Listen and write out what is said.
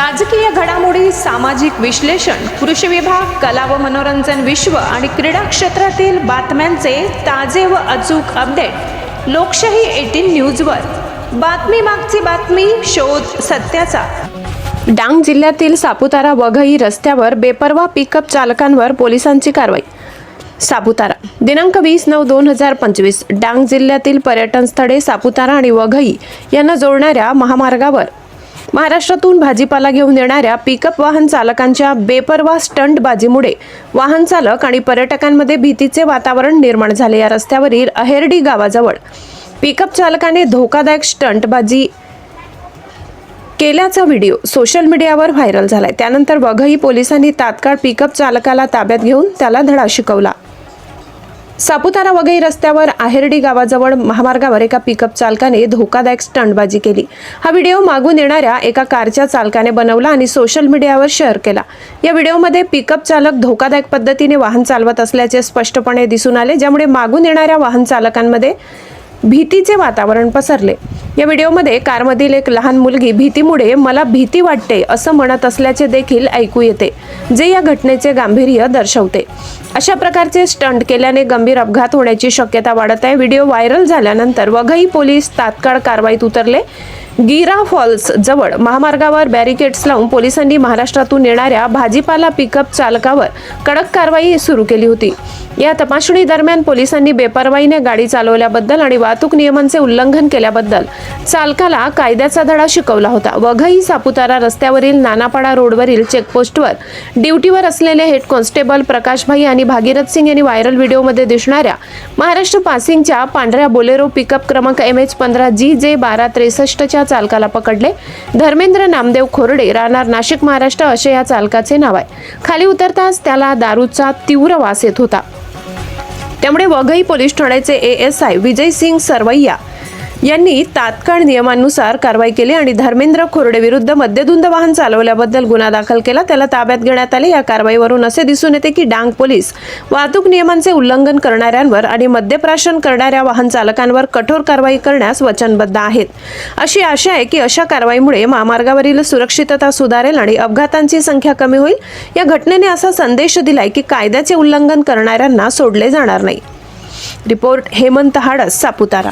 राजकीय घडामोडी सामाजिक विश्लेषण कृषी विभाग कला व मनोरंजन विश्व आणि क्रीडा क्षेत्रातील बातम्यांचे ताजे व अचूक अपडेट लोकशाही एटीन न्यूजवर. बातमी मागची बातमी शोध सत्याचा. डांग जिल्ह्यातील सापुतारा वघई रस्त्यावर बेपरवा पिकअप चालकांवर पोलिसांची कारवाई. सापुतारा दिनांक वीस नऊ दोन हजार पंचवीस डांग जिल्ह्यातील पर्यटन स्थळे सापुतारा आणि वघई यांना जोडणाऱ्या महामार्गावर महाराष्ट्रातून भाजीपाला घेऊन येणाऱ्या पिकअप वाहन चालकांच्या बेपरवा स्टंटबाजीमुळे वाहन चालक आणि पर्यटकांमध्ये भीतीचे वातावरण निर्माण झाले. या रस्त्यावरील अहेर्डी गावाजवळ पिकअप चालकाने धोकादायक स्टंटबाजी केल्याचा व्हिडिओ सोशल मीडियावर व्हायरल झालाय. त्यानंतर वघई पोलिसांनी तात्काळ पिकअप चालकाला ताब्यात घेऊन त्याला धडा शिकवला. सापुतारा वगैरे रस्त्यावर आहेर्डी गावाजवळ महामार्गावर एका पिकअप चालकाने धोकादायक स्टंटबाजी केली. हा व्हिडिओ मागून येणाऱ्या एका कारच्या चालकाने बनवला आणि सोशल मीडियावर शेअर केला. या व्हिडिओमध्ये पिकअप चालक धोकादायक पद्धतीने वाहन चालवत असल्याचे स्पष्टपणे दिसून आले ज्यामुळे मागून येणाऱ्या वाहन चालकांमध्ये भीतीचे वातावरण पसरले. या व्हिडिओमध्ये कारमधील एक लहान मुलगी भीतीमुळे मला भीती वाटते असं म्हणत असल्याचे देखील ऐकू येते जे या घटनेचे गांभीर्य दर्शवते. अशा प्रकारचे स्टंट केल्याने गंभीर अपघात होण्याची शक्यता वाढत आहे. व्हिडिओ व्हायरल झाल्यानंतर वघई पोलीस तात्काळ कारवाईत उतरले. गिरा फॉल्स जवळ महामार्गावर बॅरिकेड्स लावून पोलिसांनी महाराष्ट्रातून येणाऱ्या भाजीपाला पिकअप चालकावर कडक कारवाई सुरू केली होती. या तपासणी दरम्यान पोलिसांनी बेपरवाईने गाडी चालवल्याबद्दल आणि वाहतूक नियमांचे उल्लंघन केल्याबद्दल चालकाला कायद्याचा धडा शिकवला होता. वघई सापुतारा रस्त्यावरील नानापाडा रोडवरील चेकपोस्टवर ड्युटीवर असलेले हेड कॉन्स्टेबल प्रकाशभाई आणि भागीरथ सिंग यांनी व्हायरल व्हिडिओमध्ये दिसणाऱ्या महाराष्ट्र पासिंगच्या पांढऱ्या बोलेरो पिकअप क्रमांक एम एच पंधरा जी जे बारा त्रेसष्टच्या चालकाला पकडले. धर्मेंद्र नामदेव खोरडे राहणार नाशिक महाराष्ट्र असे या चालकाचे नाव आहे. खाली उतरताच त्याला दारूचा तीव्र वास येत होता. त्यामुळे वघई पोलीस ठाण्याचे A S I Vijay Singh Sarvaiya यांनी तात्काळ नियमानुसार कारवाई केली आणि धर्मेंद्र खोरडे विरुद्ध मद्यधुंद वाहन चालवल्याबद्दल गुन्हा दाखल केला. त्याला ताब्यात घेण्यात आले. या कारवाईवरून असे दिसून येते की डांग पोलीस वाहतूक नियमांचे उल्लंघन करणाऱ्यांवर आणि मद्यप्राशन करणाऱ्या वाहन चालकांवर कठोर कारवाई करण्यास वचनबद्ध आहेत. अशी आशा आहे की अशा कारवाईमुळे महामार्गावरील सुरक्षितता सुधारेल आणि अपघातांची संख्या कमी होईल. या घटनेने असा संदेश दिलाय की कायद्याचे उल्लंघन करणाऱ्यांना सोडले जाणार नाही. रिपोर्ट हेमंत हाडस सापुतारा.